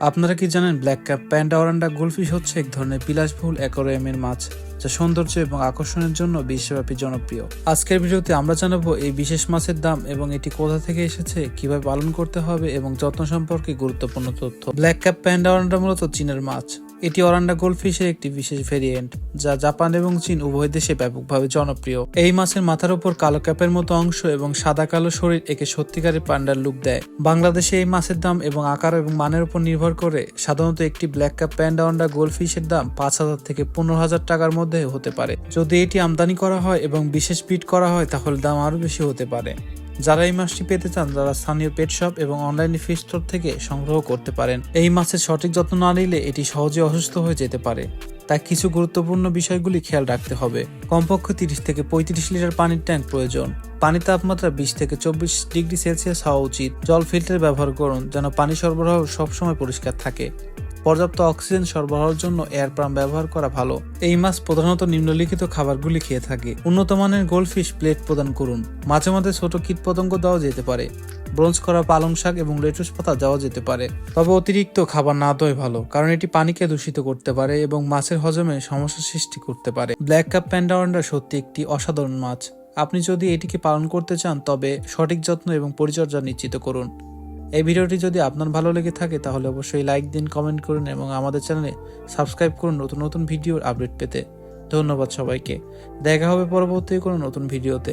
আপনারা কি জানেন black cap panda oranda goldfish হচ্ছে এক ধরনের বিলাসবহুল অ্যাকোরিয়ামের মাছ, যা সৌন্দর্য এবং আকর্ষণের জন্য বিশ্বব্যাপী জনপ্রিয়। আজকের ভিডিওতে আমরা জানাব এই বিশেষ মাছের দাম এবং এটি কোথা থেকে এসেছে, কীভাবে পালন করতে হবে এবং যত্ন সম্পর্কে গুরুত্বপূর্ণ তথ্য। ব্ল্যাক ক্যাপ প্যান্ডা অরান্ডা মূলত চীনের মাছ। এটি অরান্ডা গোলফিশের একটি বিশেষ ভেরিয়েন্ট, যা জাপান এবং চীন উভয় দেশে ব্যাপকভাবে জনপ্রিয়। এই মাছের মাথার উপর কালো ক্যাপের মতো অংশ এবং সাদা কালো শরীর একে সত্যিকারের পান্ডার লুক দেয়। বাংলাদেশে এই মাছের দাম এবং আকার এবং মানের উপর নির্ভর করে সাধারণত একটি ব্ল্যাক ক্যাপ প্যান্ডা অন্ডা গোলফিশের দাম পাঁচ হাজার থেকে পনেরো হাজার টাকার মধ্যে হতে পারে। যদি এটি আমদানি করা হয় এবং বিশেষ বিট করা হয়, তাহলে দাম আরও বেশি হতে পারে। যারা এই মাছটি পেতে চান, তারা স্থানীয় পেট শপ এবং অনলাইনে ফিশ স্টোর থেকে সংগ্রহ করতে পারেন। এই মাছের সঠিক যত্ন না নিলে এটি সহজে অসুস্থ হয়ে যেতে পারে। তাই কিছু গুরুত্বপূর্ণ বিষয়গুলি খেয়াল রাখতে হবে। কমপক্ষে তিরিশ থেকে পঁয়ত্রিশ লিটার পানির ট্যাঙ্ক প্রয়োজন। পানির তাপমাত্রা বিশ থেকে চব্বিশ ডিগ্রি সেলসিয়াস হওয়া উচিত। জল ফিল্টার ব্যবহার করুন যেন পানি সরবরাহ সবসময় পরিষ্কার থাকে। পর্যাপ্ত অক্সিজেন সরবরাহের জন্য এয়ার পাম্প ব্যবহার করা ভালো। এই মাছ প্রধানত নিম্নলিখিত খাবারগুলি খেয়ে থাকে। উন্নত মানের গোল্ডফিশ প্লেট প্রদান করুন। মাঝে মাঝে ছোট কীট পতঙ্গ দেওয়া যেতে পারে। ব্রোঞ্জ করা পালং শাক এবং লেটুস পাতা যাওয়া যেতে পারে। তবে অতিরিক্ত খাবার না দেওয়াই ভালো, কারণ এটি পানিকে দূষিত করতে পারে এবং মাছের হজমে সমস্যা সৃষ্টি করতে পারে। ব্ল্যাক কাপ প্যান্ডা অন্ডা সত্যি একটি অসাধারণ মাছ। আপনি যদি এটিকে পালন করতে চান, তবে সঠিক যত্ন এবং পরিচর্যা নিশ্চিত করুন। এই ভিডিওটি যদি আপনার ভালো লেগে থাকে, তাহলে অবশ্যই লাইক দিন, কমেন্ট করুন এবং আমাদের চ্যানেলে সাবস্ক্রাইব করুন নতুন নতুন ভিডিওর আপডেট পেতে। ধন্যবাদ সবাইকে। দেখা হবে পরবর্তী কোনো নতুন ভিডিওতে।